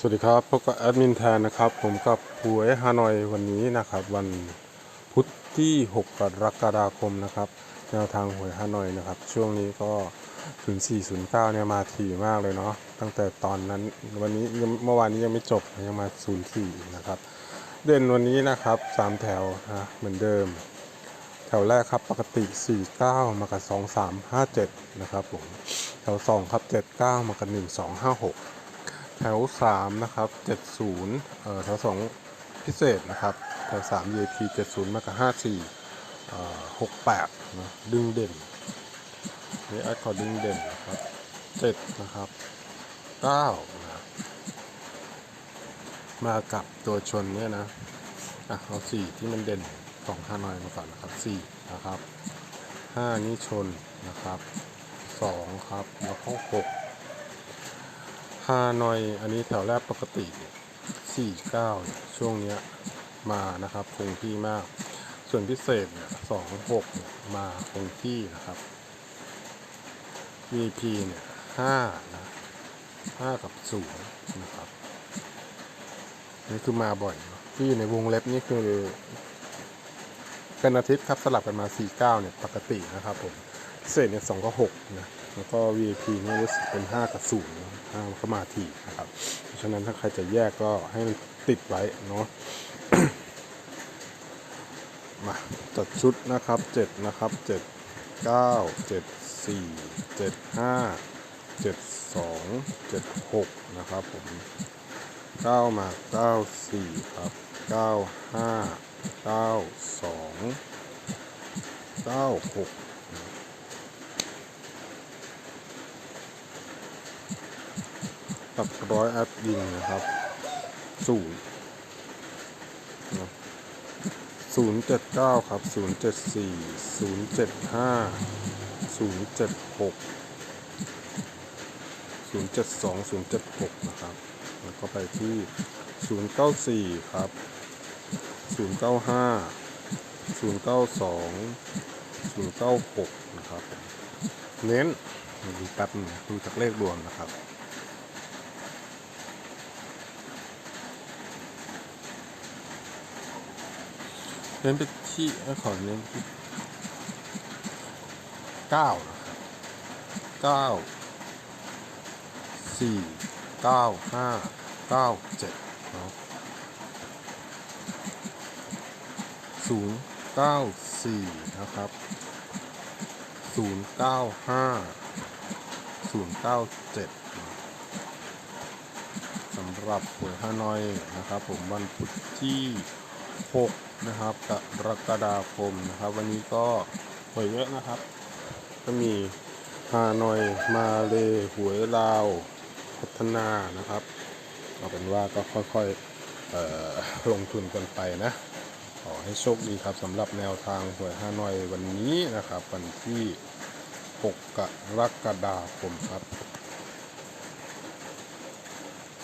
สวัสดีครับพบกับแอดมินแทนนะครับ ผมกับหวยฮานอยวันนี้นะครับ วันพุธที่ 6 กรกฎาคมนะครับแนวทางหวยฮานอยนะครับ ช่วงนี้ก็ 0409 เนี่ยมาถี่มากเลยเนาะตั้งแต่ตอนนั้นวันนี้เมื่อวานนี้ยังไม่จบยังมา 04 นะครับ เด่นวันนี้นะครับ 3 แถวนะเหมือนเดิม แถวแรกครับปกติ 49 มากับ 2357 นะครับผมแถว 2 ครับ 79 มากับ 1256 แถว3นะครับ70เอ่อแถว2พิเศษนะครับแถว3 VIP 70มากับ54เอ่อ68นะดึงเด่นนี่แอดขอดึงเด่นนะครับ7นะครับ9นะมากับตัวชนเนี่ยนะอะเอา4ที่มันเด่นของฮานอยมาก่อนนะครับ4นะครับ5นี่ชนนะครับ2ครับแล้วก็6 ฮานอย อันนี้แถวแรกปกติเนี่ย49 ช่วงเนี้ยมานะครับคงที่มาก ส่วนพิเศษเนี่ย26เนี่ยมาคงที่นะครับ VP เนี่ย5นะ5กับ0นะครับนี่คือมาบ่อย ที่อยู่ในวงเล็บนี่คือเป็นอาทิตย์ครับสลับกันมา 49 เนี่ย ปกตินะครับผมพิเศษเนี่ย2กับ6นะ แล้วก็ VIP เนี่ยรู้สึกเป็น 5 กับ0นะ5ก็มาทีนะครับ เพราะฉะนั้นถ้าใครจะแยกก็ให้มันติดไว้เนาะมาจัดชุดนะครับ 7 นะครับ 7 9 7 4 7 5 7 2 7 6 นะครับผม 9 มา 9 4 ครับ 9 5 9 2 9 6 ตับร้อยแอดยิงนะครับศูนย์ศูนย์เจ็ดเก้าครับศูนย์เจ็ดสี่ศูนย์เจ็ดห้าศูนย์เจ็ดหกศูนย์เจ็ดสองศูนย์เจ็ดหกนะครับ แล้วก็ไปที่ศูนย์เก้าสี่ครับศูนย์เก้าห้าศูนย์เก้าสองศูนย์เก้าหกนะครับ เน้นดูแป๊บนึงดูจากเลขรวมนะครับ เน้นไปที่เอ้ยขอเน้นที่เก้าเก้าสี่เก้าห้าเก้าเจ็ดเนาะศูนย์เก้าสี่นะครับศูนย์เก้าห้าศูนย์เก้าเจ็ดสำหรับหวยฮานอยนะครับ ผมวันพุธที่6 นะครับกรกฎาคมนะครับ วันนี้ก็หวยเยอะนะครับ ก็มีฮานอยมาเลหวยลาว พัฒนานะครับเอาเป็นว่าก็ค่อยๆลงทุนกันไปนะ ขอให้โชคดีครับสำหรับแนวทางหวยฮานอยวันนี้นะครับ วันที่ 6 กรกฎาคมครับ